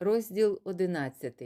Розділ 11.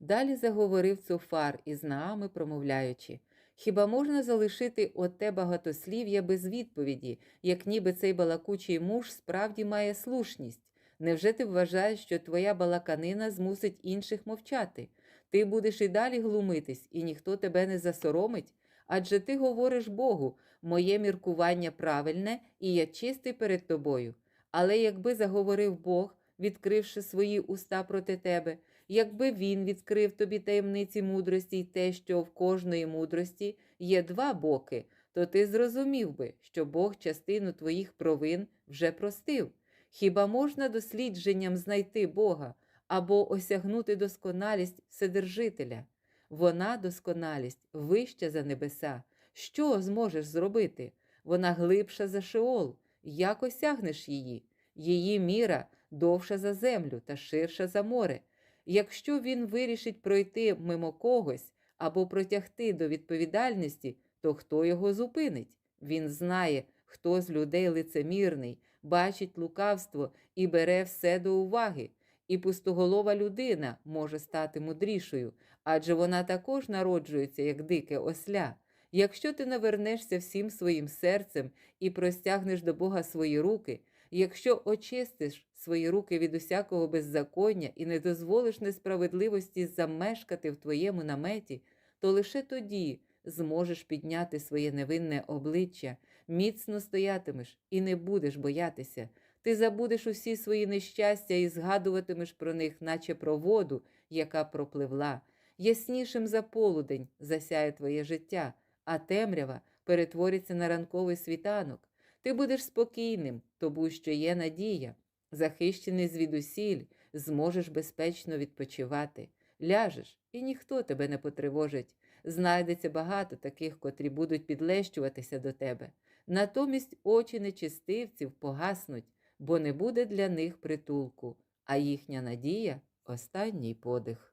Далі заговорив Цуфар із Наами, промовляючи: Хіба можна залишити оте багатослів'я без відповіді, як ніби цей балакучий муж справді має слушність? Невже ти вважаєш, що твоя балаканина змусить інших мовчати? Ти будеш і далі глумитись, і ніхто тебе не засоромить? Адже ти говориш Богу, моє міркування правильне, і я чистий перед тобою. Але якби заговорив Бог, відкривши свої уста проти тебе, якби він відкрив тобі таємниці мудрості й те, що в кожної мудрості є два боки, то ти зрозумів би, що Бог частину твоїх провин вже простив. Хіба можна дослідженням знайти Бога або осягнути досконалість Вседержителя? Вона, досконалість, вища за небеса. Що зможеш зробити? Вона глибша за Шеол. Як осягнеш її? Її міра довша за землю та ширша за море. Якщо він вирішить пройти мимо когось або протягти до відповідальності, то хто його зупинить? Він знає, хто з людей лицемірний, бачить лукавство і бере все до уваги. І пустоголова людина може стати мудрішою, адже вона також народжується, як дике осля. Якщо ти навернешся всім своїм серцем і простягнеш до Бога свої руки, якщо очистиш свої руки від усякого беззаконня і не дозволиш несправедливості замешкати в твоєму наметі, то лише тоді зможеш підняти своє невинне обличчя, міцно стоятимеш і не будеш боятися. Ти забудеш усі свої нещастя і згадуватимеш про них, наче про воду, яка пропливла. Яснішим за полудень засяє твоє життя, а темрява перетвориться на ранковий світанок. Ти будеш спокійним, тому що є надія, захищений звідусіль, зможеш безпечно відпочивати. Ляжеш, і ніхто тебе не потривожить. Знайдеться багато таких, котрі будуть підлещуватися до тебе. Натомість очі нечистивців погаснуть, бо не буде для них притулку, а їхня надія останній подих.